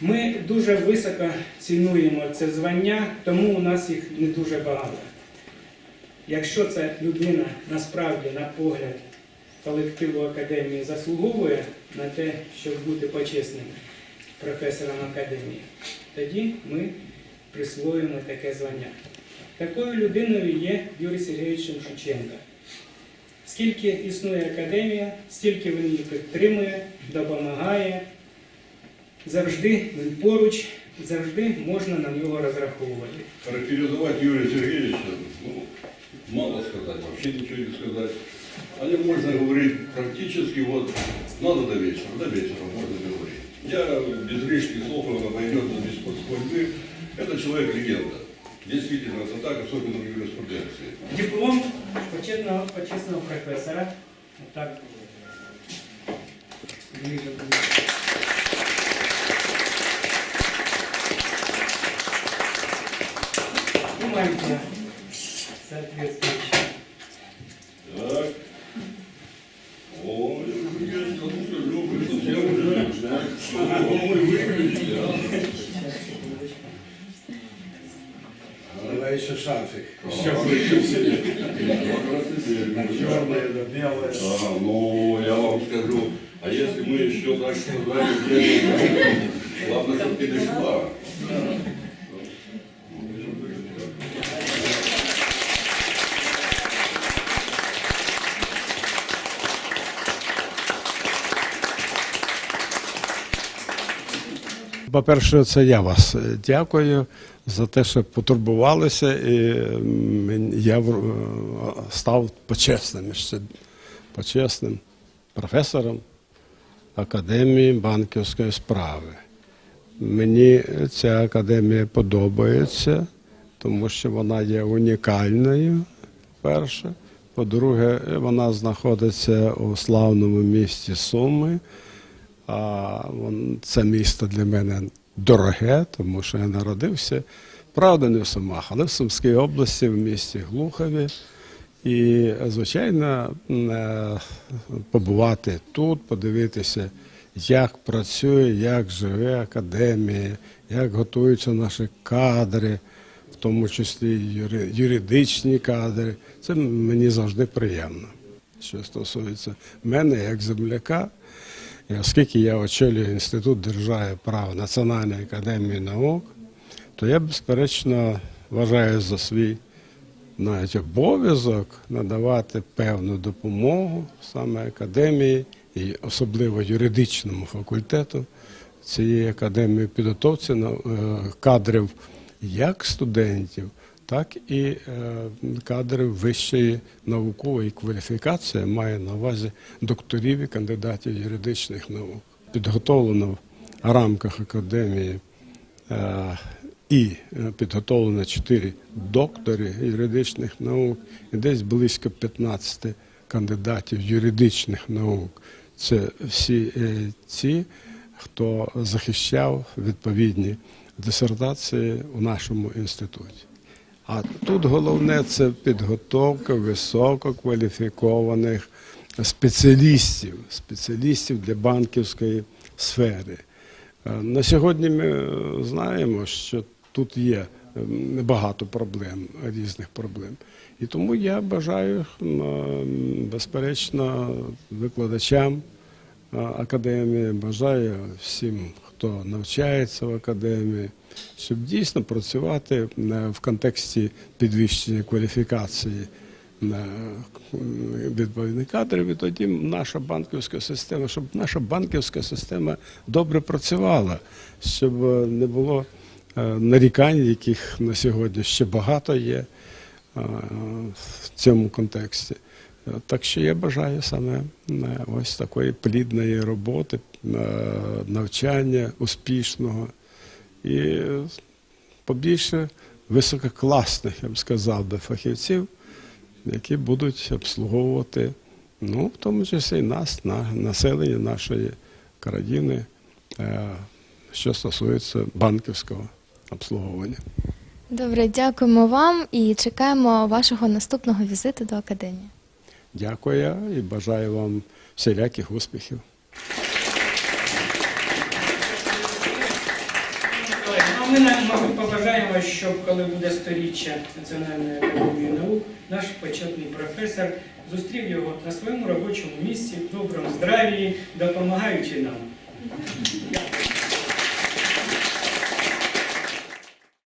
Ми дуже високо цінуємо це звання, тому у нас їх не дуже багато. Якщо ця людина насправді на погляд колективу академії заслуговує на те, щоб бути почесним професором академії, тоді ми присвоюємо таке звання. Такою людиною є Юрій Сергійович Шевченко. Скільки існує академія, стільки він її підтримує, допомагає, завжди він поруч, завжди можна на нього розраховувати. Характеризовать Юрия Сергеевича, ну, мало сказать, вообще ничего не сказать. О нем можно говорить практически вот, надо до вечера, до вечера можно говорить. Я без лишних слов, он обойдется без похвальбы. Это человек-легенда. Действительно, это так, особенно в юриспруденции. Диплом почесного, почесного професора. Отак. Ближе буде. І мантія соответствующая. Так. Ой, я что, любишь, совсем уже. Ой, выключили, а? Давай еще шарфик. Еще выключили. Черное, да белое. А, ну, я вам скажу, а если мы еще так сказали, где главное, чтобы ты дошла. По-перше, це я вас е, дякую за те, що потурбувалися, і я е, став почесним, ще почесним професором Академії банківської справи. Мені ця академія подобається, тому що вона є унікальною, перше. По-друге, вона знаходиться у славному місті Суми. А це місто для мене дороге, тому що я народився, правда, не в Сумах, але в Сумській області, в місті Глухові. І, звичайно, е, побувати тут, подивитися, як працює, як живе академія, як готуються наші кадри, в тому числі юридичні кадри. Це мені завжди приємно. Що стосується мене як земляка, і оскільки я очолюю Інститут держави права Національної академії наук, то я, безперечно, вважаю за свій навіть обов'язок надавати певну допомогу саме академії і особливо юридичному факультету цієї академії підготовці е, кадрів як студентів, так і е, кадрів вищої наукової кваліфікації, я маю на увазі докторів і кандидатів юридичних наук. Підготовлено в рамках академії е, і е, підготовлено 4 доктори юридичних наук і десь близько 15 кандидатів юридичних наук. Це всі ті, хто захищав відповідні дисертації у нашому інституті. А тут головне це підготовка висококваліфікованих спеціалістів, спеціалістів для банківської сфери. Е, На сьогодні ми е, знаємо, що тут є ем, багато проблем, різних проблем. І тому я бажаю, е, безперечно, викладачам е, академії, бажаю всім, хто навчається в академії, щоб дійсно працювати е, в контексті підвищення кваліфікації на відповідних кадрів, і тоді наша банківська система, щоб наша банківська система добре працювала, щоб е, не було е, нарікань, яких на сьогодні ще багато є е, в цьому контексті. Так що я бажаю саме е, ось такої плідної роботи, е, навчання успішного і побільше висококласних, я б сказав би, фахівців, які будуть обслуговувати, ну, в тому числі і нас, на населення нашої країни, е, що стосується банківського обслуговування. Добре, дякуємо вам і чекаємо вашого наступного візиту до академії. Дякую і бажаю вам всіляких успіхів. Ми, побажаємо, щоб коли буде сторіччя Національної академії наук, наш почетний професор зустрів його на своєму робочому місці в доброму здравії, допомагаючи нам.